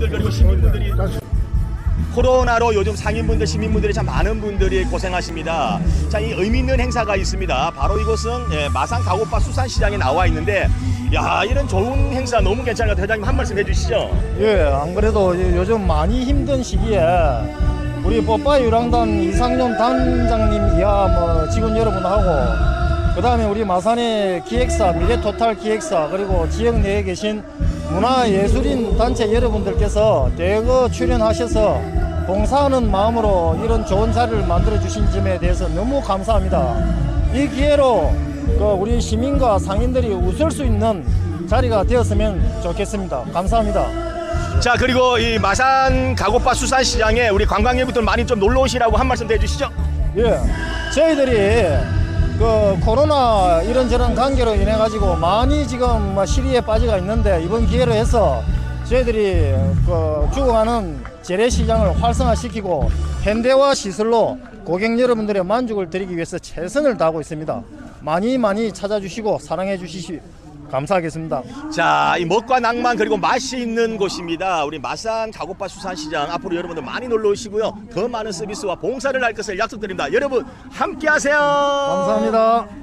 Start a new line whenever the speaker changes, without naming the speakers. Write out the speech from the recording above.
그리고 시민분들이 코로나로 요즘 상인분들, 시민분들이 참 많은 분들이 고생하십니다. 자, 이 의미 있는 행사가 있습니다. 바로 이곳은 예, 마산 가고파 수산시장에 나와 있는데, 야, 이런 좋은 행사 너무 괜찮은 것 같아요. 회장님 한 말씀 해주시죠.
예, 안 그래도 요- 요즘 많이 힘든 시기에 우리 뽀빠이 유랑단 이상용 단장님 이하 뭐 직원 여러분하고 그 다음에 우리 마산의 기획사 미래토탈 기획사 그리고 지역 내에 계신 문화예술인 단체 여러분들께서 대거 출연하셔서 봉사하는 마음으로 이런 좋은 자리를 만들어 주신 점에 대해서 너무 감사합니다. 이 기회로 그 우리 시민과 상인들이 웃을 수 있는 자리가 되었으면 좋겠습니다. 감사합니다.
자, 그리고 이 마산 가고파 수산시장에 우리 관광객분들 많이 좀 놀러 오시라고 한 말씀 해주시죠.
예, 저희들이 그 코로나 이런저런 관계로 인해 가지고 많이 지금 뭐 시리에 빠져가 있는데 이번 기회로 해서 저희들이 그 죽어가는 재래시장을 활성화시키고 현대화 시설로 고객 여러분들의 만족을 드리기 위해서 최선을 다하고 있습니다. 많이 많이 찾아주시고 사랑해 주시시 감사하겠습니다.
자, 이 먹과 낭만 그리고 맛이 있는 곳입니다. 우리 마산 가고파 수산시장 앞으로 여러분들 많이 놀러 오시고요. 더 많은 서비스와 봉사를 할 것을 약속드립니다. 여러분 함께 하세요.
감사합니다.